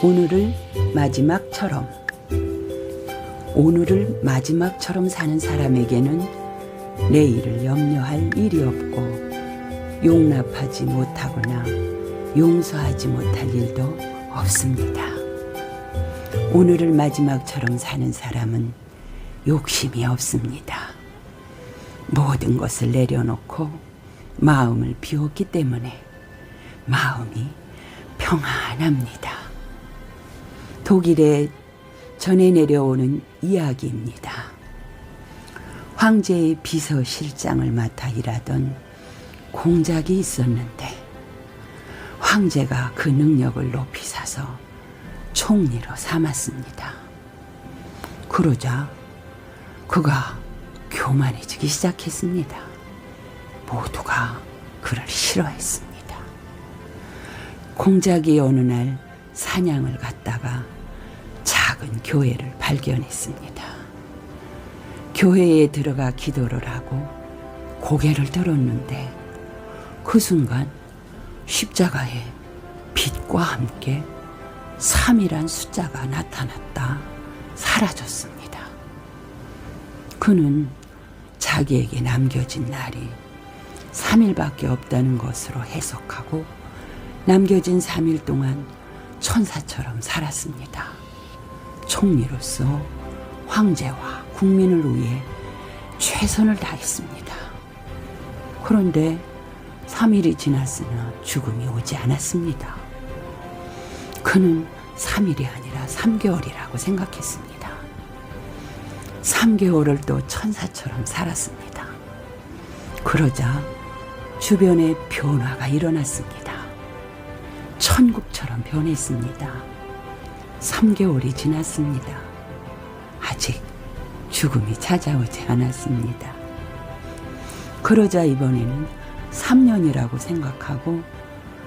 오늘을 마지막처럼 오늘을 마지막처럼 사는 사람에게는 내일을 염려할 일이 없고 용납하지 못하거나 용서하지 못할 일도 없습니다. 오늘을 마지막처럼 사는 사람은 욕심이 없습니다. 모든 것을 내려놓고 마음을 비웠기 때문에 마음이 평안합니다. 독일에 전해 내려오는 이야기입니다. 황제의 비서실장을 맡아 일하던 공작이 있었는데 황제가 그 능력을 높이 사서 총리로 삼았습니다. 그러자 그가 교만해지기 시작했습니다. 모두가 그를 싫어했습니다. 공작이 어느 날 사냥을 갔다가 작은 교회를 발견했습니다. 교회에 들어가 기도를 하고 고개를 들었는데 그 순간 십자가에 빛과 함께 3이란 숫자가 나타났다 사라졌습니다. 그는 자기에게 남겨진 날이 3일밖에 없다는 것으로 해석하고 남겨진 3일 동안 천사처럼 살았습니다. 총리로서 황제와 국민을 위해 최선을 다했습니다. 그런데 3일이 지났으나 죽음이 오지 않았습니다. 그는 3일이 아니라 3개월이라고 생각했습니다. 3개월을 또 천사처럼 살았습니다. 그러자 주변에 변화가 일어났습니다. 천국처럼 변했습니다. 3개월이 지났습니다. 아직 죽음이 찾아오지 않았습니다. 그러자 이번에는 3년이라고 생각하고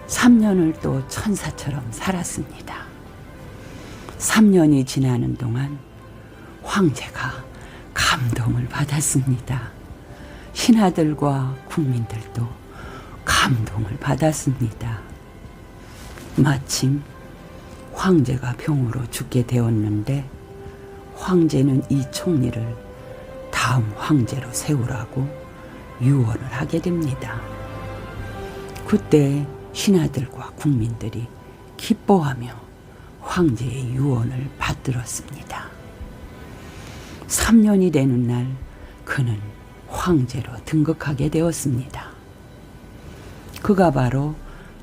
3년을 또 천사처럼 살았습니다. 3년이 지나는 동안 황제가 감동을 받았습니다. 신하들과 국민들도 감동을 받았습니다. 마침 황제가 병으로 죽게 되었는데 황제는 이 총리를 다음 황제로 세우라고 유언을 하게 됩니다. 그때 신하들과 국민들이 기뻐하며 황제의 유언을 받들었습니다. 3년이 되는 날 그는 황제로 등극하게 되었습니다. 그가 바로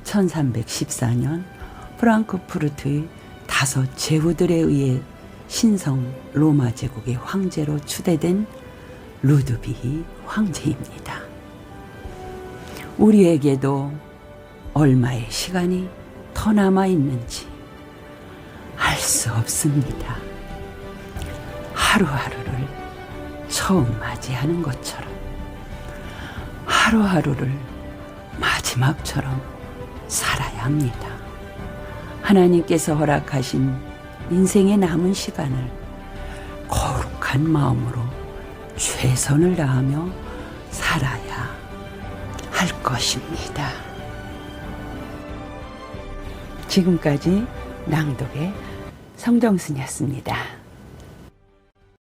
1314년 프랑크푸르트의 다섯 제후들에 의해 신성 로마 제국의 황제로 추대된 루드비히 황제입니다. 우리에게도 얼마의 시간이 더 남아 있는지 알 수 없습니다. 하루하루를 처음 맞이하는 것처럼 하루하루를 마지막처럼 살아야 합니다. 하나님께서 허락하신 인생의 남은 시간을 거룩한 마음으로 최선을 다하며 살아야 할 것입니다. 지금까지 낭독의 성정순이었습니다.